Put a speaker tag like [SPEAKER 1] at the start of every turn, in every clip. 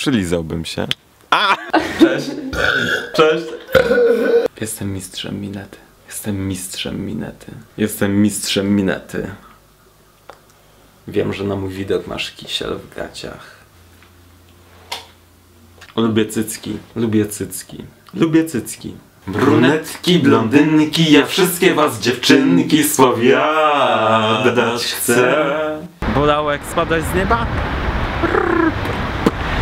[SPEAKER 1] Przylizałbym się. A! Cześć! Cześć! Jestem mistrzem minety. Jestem mistrzem minety. Jestem mistrzem minety. Wiem, że na mój widok masz kisiel w gaciach. Lubię cycki, lubię cycki, lubię cycki. Brunetki, blondynki, ja wszystkie was dziewczynki spowiadać chcę. Bolało jak spadać z nieba?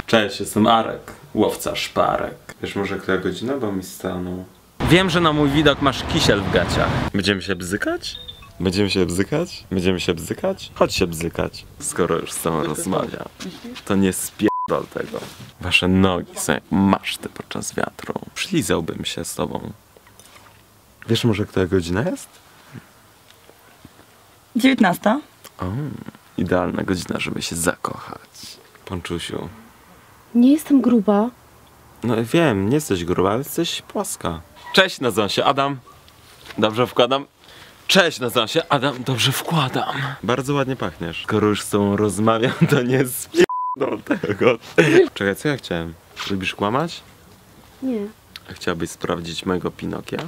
[SPEAKER 1] Cześć, jestem Arek, łowca szparek. Wiesz może która godzina, bo mi stanął. Wiem, że na mój widok masz kisiel w gaciach. Będziemy się bzykać? Będziemy się bzykać? Będziemy się bzykać? Chodź się bzykać. Skoro już z tobą rozmawiam, to nie spierdol tego. Wasze nogi są jak maszty podczas wiatru. Przylizałbym się z tobą. Wiesz może która godzina jest?
[SPEAKER 2] 19.
[SPEAKER 1] O, idealna godzina, żeby się zakochać. Ponczusiu,
[SPEAKER 3] Nie jestem gruba.
[SPEAKER 1] no wiem, nie jesteś gruba, ale jesteś płaska. Cześć, nazywam się Adam. Dobrze wkładam. Cześć, nazywam się Adam. Dobrze wkładam. Bardzo ładnie pachniesz. Skoro już z tobą rozmawiam, to nie spierdol tego. Czekaj, co ja chciałem? Lubisz kłamać?
[SPEAKER 3] Nie.
[SPEAKER 1] A Chciałabyś sprawdzić mojego Pinokia?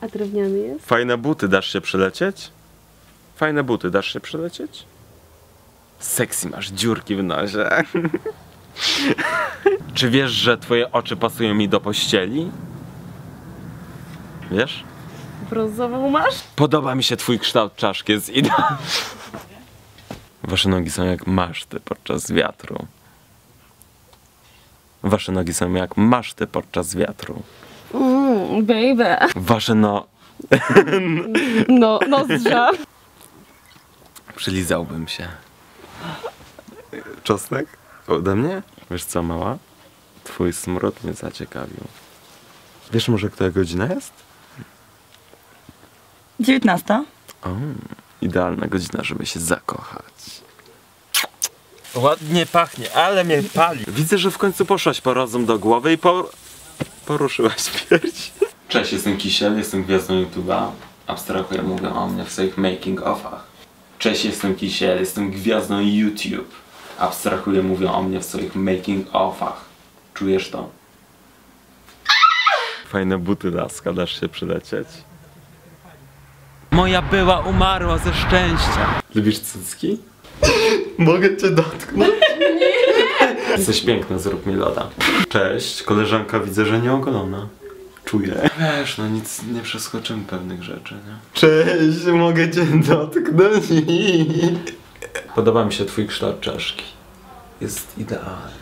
[SPEAKER 3] A drewniany jest?
[SPEAKER 1] Fajne buty, dasz się przelecieć? Fajne buty, dasz się przelecieć? Sexy masz dziurki w nosie. Czy wiesz, że twoje oczy pasują mi do pościeli? Wiesz?
[SPEAKER 3] Brązową masz?
[SPEAKER 1] Podoba mi się twój kształt czaszki, jest idealny. Wasze nogi są jak maszty podczas wiatru. Wasze nogi są jak maszty podczas wiatru.
[SPEAKER 3] Mmm, baby.
[SPEAKER 1] Wasze no...
[SPEAKER 3] No, nozdrza.
[SPEAKER 1] Przylizałbym się. Czosnek? Ode mnie? Wiesz co, mała? Twój smród mnie zaciekawił. Wiesz może, która godzina jest?
[SPEAKER 2] 19.
[SPEAKER 1] O, idealna godzina, żeby się zakochać. Ładnie pachnie, ale mnie pali. Widzę, że w końcu poszłaś po rozum do głowy i po... poruszyłaś pierś. Cześć, jestem Kisiel, jestem gwiazdą YouTube'a. Abstrahuję, mówię o mnie w swoich making offach. Cześć, jestem Kisiel, jestem gwiazdą YouTube. Abstrahuję, mówią o mnie w swoich making offach. Czujesz to? Fajne buty, laska, dasz się przylecieć? Moja była umarła ze szczęścia. Lubisz cycki? Mogę cię dotknąć? Nie! Jesteś piękna, zrób mi loda. Cześć, koleżanka widzę, że nieogolona. Czuję. Wiesz, no nic, nie przeskoczymy pewnych rzeczy, nie? Cześć, mogę cię dotknąć? Podoba mi się twój kształt czaszki. Jest idealny.